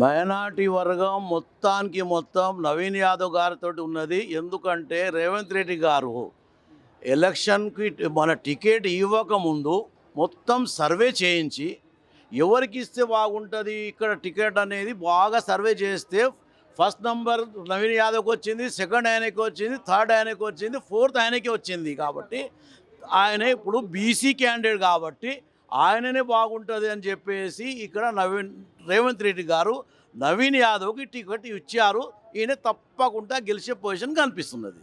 Minority వర్గం మొత్తానికి మొత్తం నవీన్ యాదవ్ గారితో ఉన్నది. ఎందుకంటే రేవంత్ రెడ్డి గారు ఎలక్షన్కి మన టికెట్ ఇవ్వకముందు మొత్తం సర్వే చేయించి ఎవరికి ఇస్తే బాగుంటుంది ఇక్కడ టికెట్ అనేది బాగా సర్వే చేస్తే ఫస్ట్ నంబర్ నవీన్ యాదవ్కి వచ్చింది సెకండ్ ఆయనకి వచ్చింది థర్డ్ ఆయనకి వచ్చింది ఫోర్త్ ఆయనకి వచ్చింది కాబట్టి ఆయన ఇప్పుడు బీసీ క్యాండిడేట్ కాబట్టి ఆయననే బాగుంటుంది అని చెప్పేసి ఇక్కడ నవీన్ రేవంత్ రెడ్డి గారు నవీన్ యాదవ్కి టికెట్ ఇచ్చారు. ఈయన తప్పకుండా గెలిచే పొజిషన్ కనిపిస్తున్నది.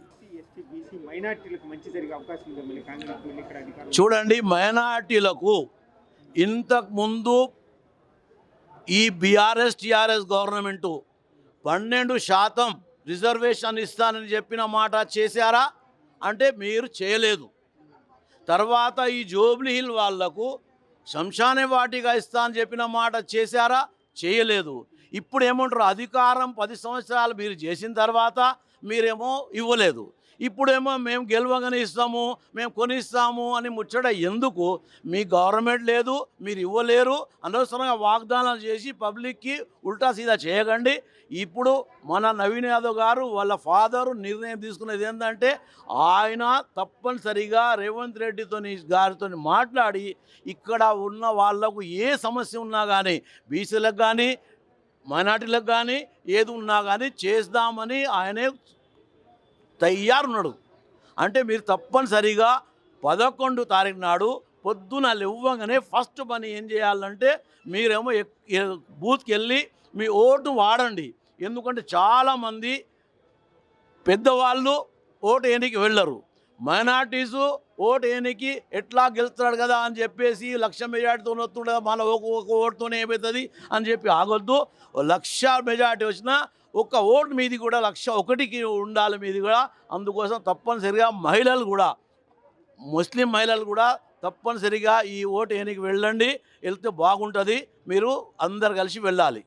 చూడండి మైనార్టీలకు ఇంతకు ముందు ఈ బీఆర్ఎస్ టీఆర్ఎస్ గవర్నమెంటు పన్నెండు శాతం రిజర్వేషన్ ఇస్తానని చెప్పిన మాట చేశారా? అంటే మీరు చేయలేదు. తర్వాత ఈ జోబ్లీ హిల్ వాళ్ళకు శంషానే వాటిగా ఇస్తా అని చెప్పిన మాట చేశారా? చేయలేదు. ఇప్పుడు ఏమంటారు అధికారం పది సంవత్సరాలు మీరు చేసిన తర్వాత మీరేమో ఇవ్వలేదు. ఇప్పుడేమో మేము గెలవగానే ఇస్తాము మేము కొనిస్తాము అని ముచ్చట ఎందుకు? మీ గవర్నమెంట్ లేదు మీరు ఇవ్వలేరు. అనవసరంగా వాగ్దానాలు చేసి పబ్లిక్కి ఉల్టా సీదా చేయకండి. ఇప్పుడు మన నవీన్ యాదవ్ గారు వాళ్ళ ఫాదరు నిర్ణయం తీసుకున్నది ఏంటంటే ఆయన తప్పనిసరిగా రేవంత్ రెడ్డితో గారితో మాట్లాడి ఇక్కడ ఉన్న వాళ్ళకు ఏ సమస్య ఉన్నా కానీ బీసీలకు కానీ మైనార్టీలకు కానీ ఏది ఉన్నా కానీ చేద్దామని ఆయనే తయారున్నాడు అంటే మీరు తప్పనిసరిగా పదకొండు తారీఖు నాడు పొద్దున లేవ్వగానే ఫస్ట్ పని ఏం చేయాలంటే మీరేమో బూత్కి వెళ్ళి మీ ఓటు వాడండి. ఎందుకంటే చాలామంది పెద్దవాళ్ళు ఓటు వేయడానికి వెళ్ళరు. మైనార్టీసు ఓటు వేయడానికి ఎట్లా గెలుస్తాడు కదా అని చెప్పేసి లక్ష మెజార్టీతో వస్తుండే మన ఒక ఓటుతోనే ఏమవుతుంది అని చెప్పి ఆగొద్దు. లక్ష మెజార్టీ వచ్చినా ఒక్క ఓటు మీది కూడా లక్ష ఒకటికి ఉండాలి మీది కూడా. అందుకోసం తప్పనిసరిగా మహిళలు కూడా ముస్లిం మహిళలు కూడా తప్పనిసరిగా ఈ ఓటు వేయనికి వెళ్ళండి. వెళ్తే బాగుంటుంది. మీరు అందరు కలిసి వెళ్ళాలి.